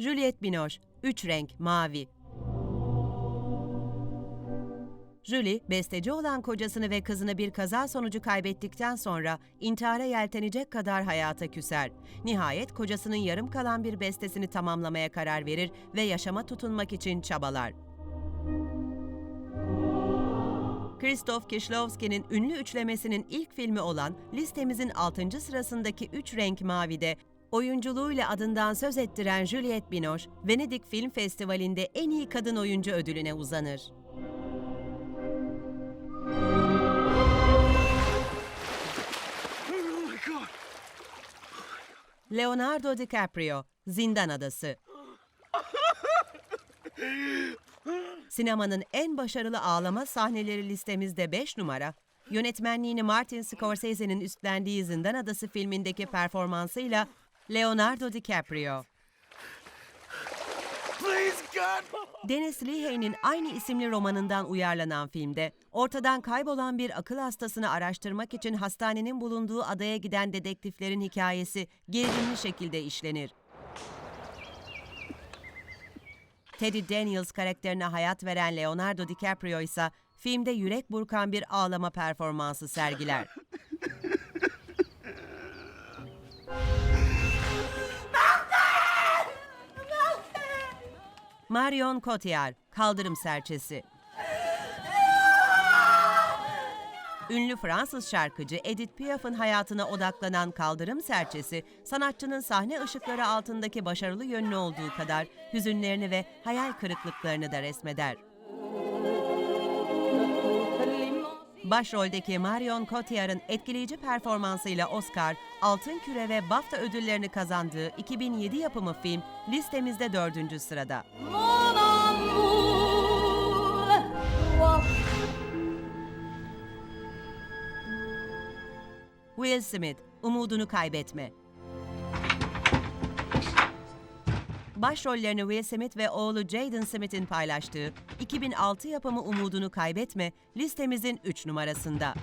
Juliette Binoche, Üç Renk Mavi Julie, besteci olan kocasını ve kızını bir kaza sonucu kaybettikten sonra intihara yeltenecek kadar hayata küser. Nihayet kocasının yarım kalan bir bestesini tamamlamaya karar verir ve yaşama tutunmak için çabalar. Krzysztof Kieślowski'nin ünlü üçlemesinin ilk filmi olan listemizin 6. sırasındaki Üç Renk Mavi'de oyunculuğuyla adından söz ettiren Juliette Binoche, Venedik Film Festivali'nde en iyi kadın oyuncu ödülüne uzanır. Leonardo DiCaprio, Zindan Adası. Sinemanın en başarılı ağlama sahneleri listemizde 5 numara, yönetmenliğini Martin Scorsese'nin üstlendiği Zindan Adası filmindeki performansıyla Leonardo DiCaprio. Dennis Lehane'in aynı isimli romanından uyarlanan filmde, ortadan kaybolan bir akıl hastasını araştırmak için hastanenin bulunduğu adaya giden dedektiflerin hikayesi gerilimli şekilde işlenir. Teddy Daniels karakterine hayat veren Leonardo DiCaprio ise filmde yürek burkan bir ağlama performansı sergiler. Marion Cotillard, Kaldırım Serçesi. Ünlü Fransız şarkıcı Edith Piaf'ın hayatına odaklanan Kaldırım Serçesi, sanatçının sahne ışıkları altındaki başarılı yönlü olduğu kadar hüzünlerini ve hayal kırıklıklarını da resmeder. Başroldeki Marion Cotillard'ın etkileyici performansıyla Oscar, Altın Küre ve BAFTA ödüllerini kazandığı 2007 yapımı film listemizde dördüncü sırada. Mon Will Smith, Umudunu Kaybetme. Başrollerini Will Smith ve oğlu Jaden Smith'in paylaştığı 2006 yapımı Umudunu Kaybetme listemizin 3 numarasında.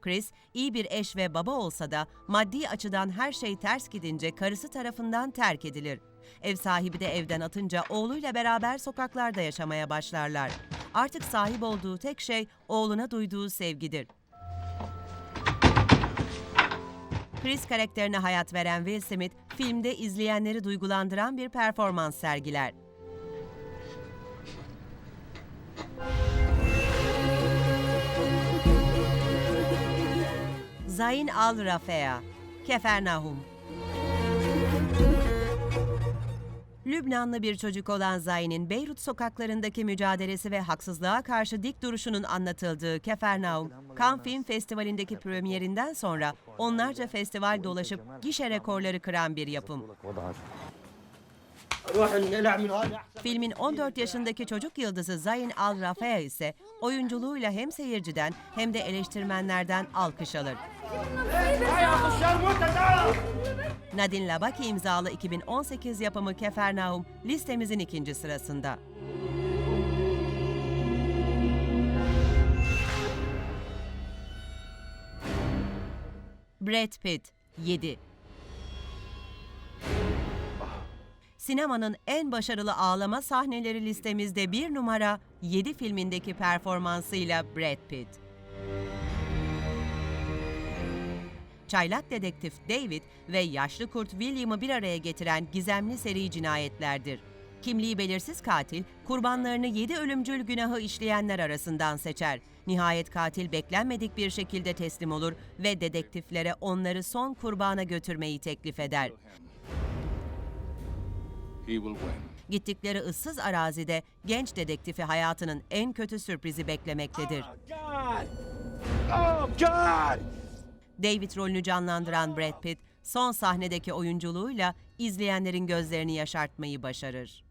Chris, iyi bir eş ve baba olsa da maddi açıdan her şey ters gidince karısı tarafından terk edilir. Ev sahibi de evden atınca oğluyla beraber sokaklarda yaşamaya başlarlar. Artık sahip olduğu tek şey oğluna duyduğu sevgidir. Chris karakterine hayat veren Will Smith, filmde izleyenleri duygulandıran bir performans sergiler. Zayn al-Rafea, Kefernahum. Lübnanlı bir çocuk olan Zayn'in Beyrut sokaklarındaki mücadelesi ve haksızlığa karşı dik duruşunun anlatıldığı Kefernaum, Cannes Film Festivali'ndeki premierinden sonra onlarca festival dolaşıp gişe rekorları kıran bir yapım. Filmin 14 yaşındaki çocuk yıldızı Zayn Al Rafea ise oyunculuğuyla hem seyirciden hem de eleştirmenlerden alkış alır. Nadine Labaki imzalı 2018 yapımı Kefernaum listemizin ikinci sırasında. Brad Pitt 7 Sinemanın en başarılı ağlama sahneleri listemizde bir numara 7 filmindeki performansıyla Brad Pitt. Çaylak dedektif David ve yaşlı kurt William'ı bir araya getiren gizemli seri cinayetlerdir. Kimliği belirsiz katil, kurbanlarını yedi ölümcül günahı işleyenler arasından seçer. Nihayet katil beklenmedik bir şekilde teslim olur ve dedektiflere onları son kurbana götürmeyi teklif eder. Gittikleri ıssız arazide genç dedektifi hayatının en kötü sürprizi beklemektedir. God! Oh God! David rolünü canlandıran Brad Pitt, son sahnedeki oyunculuğuyla izleyenlerin gözlerini yaşartmayı başarır.